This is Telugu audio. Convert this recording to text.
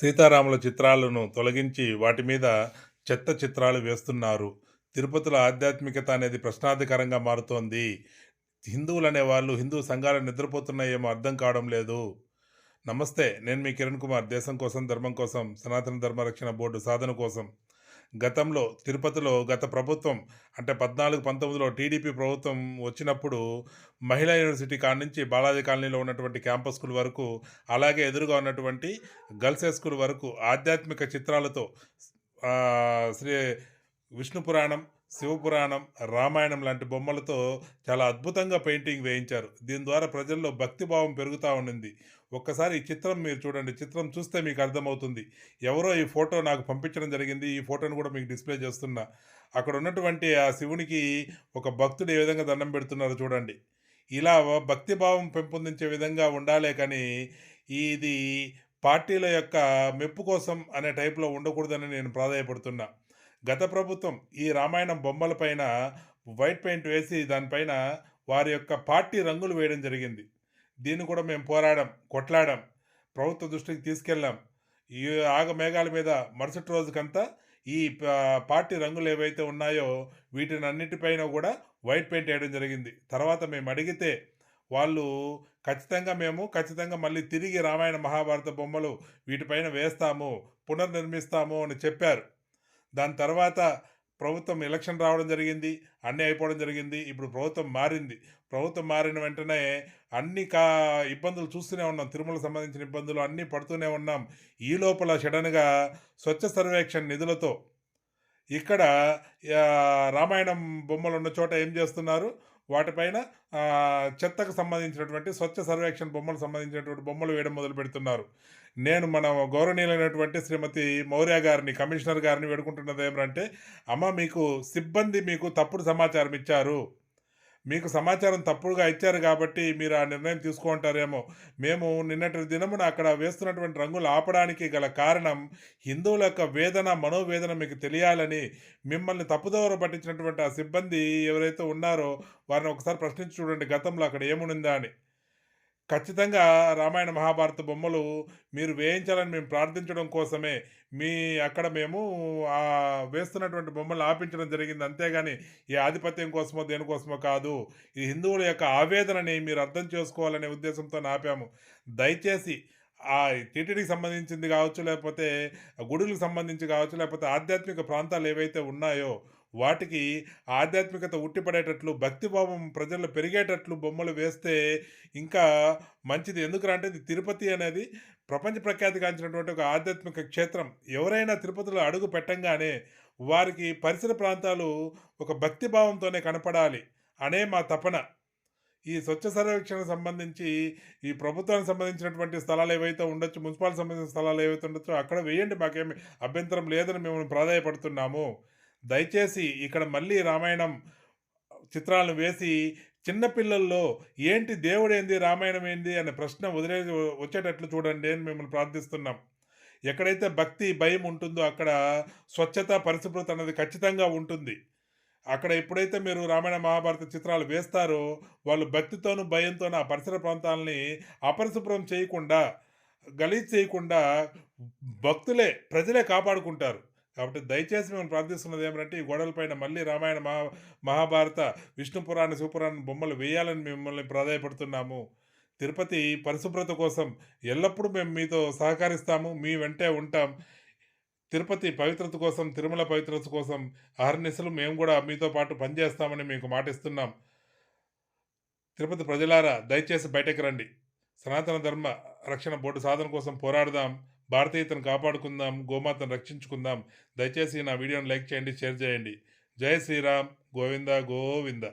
సీతారాముల చిత్రాలను తొలగించి వాటి మీద చెత్త చిత్రాలు వేస్తున్నారు. తిరుపతిలో ఆధ్యాత్మికత అనేది ప్రశ్నార్థకరంగా మారుతోంది. హిందువులు అనేవాళ్ళు హిందూ సంఘాలు నిద్రపోతున్నాయేమో అర్థం కావడం లేదు. నమస్తే నేను మీ కిరణ్ కుమార్. దేశం కోసం ధర్మం కోసం సనాతన ధర్మ రక్షణ బోర్డు సాధన కోసం. గతంలో తిరుపతిలో గత ప్రభుత్వం అంటే పద్నాలుగు పంతొమ్మిదిలో టీడీపీ ప్రభుత్వం వచ్చినప్పుడు మహిళా యూనివర్సిటీ కాడ నుంచి బాలాజీ కాలనీలో ఉన్నటువంటి క్యాంపస్ స్కూల్ వరకు అలాగే ఎదురుగా ఉన్నటువంటి గర్ల్స్ హై స్కూల్ వరకు ఆధ్యాత్మిక చిత్రాలతో శ్రీ విష్ణు పురాణం శివపురాణం రామాయణం లాంటి బొమ్మలతో చాలా అద్భుతంగా పెయింటింగ్ వేయించారు. దీని ద్వారా ప్రజల్లో భక్తిభావం పెరుగుతూ ఉండింది. ఒక్కసారి ఈ చిత్రం మీరు చూడండి. చిత్రం చూస్తే మీకు అర్థమవుతుంది. ఎవరో ఈ ఫోటో నాకు పంపించడం జరిగింది. ఈ ఫోటోను కూడా మీకు డిస్ప్లే చేస్తున్నా. అక్కడ ఉన్నటువంటి ఆ శివునికి ఒక భక్తుడు ఏ విధంగా దండం పెడుతున్నారో చూడండి. ఇలా భక్తిభావం పెంపొందించే విధంగా ఉండాలే కానీ ఇది పార్టీల యొక్క మెప్పు కోసం అనే టైప్లో ఉండకూడదని నేను ప్రాధాయపడుతున్నా. గత ప్రభుత్వం ఈ రామాయణం బొమ్మలపైన వైట్ పెయింట్ వేసి దానిపైన వారి యొక్క పార్టీ రంగులు వేయడం జరిగింది. దీన్ని కూడా మేము పోరాడాం కొట్లాడాం ప్రభుత్వ దృష్టికి తీసుకెళ్ళాం. ఈ ఆగమేఘాల మీద మరుసటి రోజుకంతా ఈ పార్టీ రంగులు ఏవైతే ఉన్నాయో వీటిని అన్నిటిపైన కూడా వైట్ పెయింట్ వేయడం జరిగింది. తర్వాత మేము అడిగితే వాళ్ళు ఖచ్చితంగా మేము ఖచ్చితంగా మళ్ళీ తిరిగి రామాయణ మహాభారత బొమ్మలు వీటిపైన వేస్తాము పునర్నిర్మిస్తాము అని చెప్పారు. దాని తర్వాత ప్రభుత్వం ఎలక్షన్ రావడం జరిగింది అన్నీ అయిపోవడం జరిగింది ఇప్పుడు ప్రభుత్వం మారింది. ప్రభుత్వం మారిన వెంటనే అన్ని కా ఇబ్బందులు చూస్తూనే ఉన్నాం. తిరుమల సంబంధించిన ఇబ్బందులు అన్నీ పడుతూనే ఉన్నాం. ఈ లోపల సడన్గా స్వచ్ఛ సర్వేక్షణ్ నిధులతో ఇక్కడ రామాయణం బొమ్మలు ఉన్న చోట ఏం చేస్తున్నారు? వాటిపైన చెత్తకు సంబంధించినటువంటి స్వచ్ఛ సర్వేక్షణ బొమ్మలు సంబంధించినటువంటి బొమ్మలు వేయడం మొదలు పెడుతున్నారు నేను మన గౌరవనీయులైనటువంటి శ్రీమతి మౌర్య గారిని కమిషనర్ గారిని వేడుకుంటున్నది ఏమంటే అమ్మ మీకు సిబ్బంది మీకు తప్పుడు సమాచారం ఇచ్చారు. మీకు సమాచారం తప్పుడుగా ఇచ్చారు కాబట్టి మీరు ఆ నిర్ణయం తీసుకుంటారేమో మేము నిన్నటి దినమున అక్కడ వేస్తున్నటువంటి రంగులు ఆపడానికి గల కారణం హిందువుల యొక్క వేదన మనోవేదన మీకు తెలియాలని మిమ్మల్ని తప్పుదోవర పట్టించినటువంటి ఆ సిబ్బంది ఎవరైతే ఉన్నారో వారిని ఒకసారి ప్రశ్నించి చూడండి గతంలో అక్కడ ఏమునిందా అని. ఖచ్చితంగా రామాయణ మహాభారత బొమ్మలు మీరు వేయించాలని మేము ప్రార్థించడం కోసమే మీ అక్కడ మేము ఆ వేస్తున్నటువంటి బొమ్మలు ఆపించడం జరిగింది. అంతేగాని ఈ ఆధిపత్యం కోసమో దేనికోసమో కాదు. ఈ హిందువుల యొక్క ఆవేదనని మీరు అర్థం చేసుకోవాలనే ఉద్దేశంతో ఆపాము. దయచేసి ఆ టీటీడీకి సంబంధించింది కావచ్చు లేకపోతే గుడులకు సంబంధించి కావచ్చు లేకపోతే ఆధ్యాత్మిక ప్రాంతాలు ఏవైతే ఉన్నాయో వాటికి ఆధ్యాత్మికత ఉట్టిపడేటట్లు భక్తిభావం ప్రజల్లో పెరిగేటట్లు బొమ్మలు వేస్తే ఇంకా మంచిది. ఎందుకంటే అంటే ఇది తిరుపతి అనేది ప్రపంచ ప్రఖ్యాతిగాంచినటువంటి ఒక ఆధ్యాత్మిక క్షేత్రం. ఎవరైనా తిరుపతిలో అడుగు పెట్టంగానే వారికి పరిసర ప్రాంతాలు ఒక భక్తిభావంతోనే కనపడాలి అనే మా తపన. ఈ స్వచ్ఛ సర్వేక్షణకు సంబంధించి ఈ ప్రభుత్వానికి సంబంధించినటువంటి స్థలాలు ఏవైతే ఉండొచ్చు మున్సిపాలిటీ సంబంధించిన స్థలాలు ఏవైతే ఉండొచ్చో అక్కడ వేయండి. మాకేమి అభ్యంతరం లేదని మేము ప్రాధాయపడుతున్నాము. దయచేసి ఇక్కడ మళ్ళీ రామాయణం చిత్రాలను వేసి చిన్నపిల్లల్లో ఏంటి దేవుడు ఏంది రామాయణం ఏంది అనే ప్రశ్న వదిలే వచ్చేటట్లు చూడండి అని మిమ్మల్ని ప్రార్థిస్తున్నాం. ఎక్కడైతే భక్తి భయం ఉంటుందో అక్కడ స్వచ్ఛత పరిశుభ్రత అనేది ఖచ్చితంగా ఉంటుంది. అక్కడ ఎప్పుడైతే మీరు రామాయణ మహాభారత చిత్రాలు వేస్తారో వాళ్ళు భక్తితోనూ భయంతోనూ ఆ పరిసర ప్రాంతాలని అపరిశుభ్రం చేయకుండా గలీజ్ చేయకుండా భక్తులే ప్రజలే కాపాడుకుంటారు. కాబట్టి దయచేసి మేము ప్రార్థిస్తున్నది ఏమంటే ఈ గోడలపైన మళ్ళీ రామాయణ మహా మహాభారత విష్ణు పురాణ శివపురాణ బొమ్మలు వేయాలని మిమ్మల్ని ప్రాధాయపడుతున్నాము. తిరుపతి పరిశుభ్రత కోసం ఎల్లప్పుడూ మేము మీతో సహకరిస్తాము మీ వెంటే ఉంటాం. తిరుపతి పవిత్రత కోసం తిరుమల పవిత్రత కోసం అహర్నిశలు మేము కూడా మీతో పాటు పనిచేస్తామని మీకు మాటిస్తున్నాం. తిరుపతి ప్రజలారా దయచేసి బయటకు రండి. సనాతన ధర్మ రక్షణ బోర్డు సాధన కోసం పోరాడదాం. భారతీయతను కాపాడుకుందాం గోమాతను రక్షించుకుందాం. దయచేసి నా వీడియోని లైక్ చేయండి షేర్ చేయండి. జై శ్రీరామ్ గోవింద గోవింద.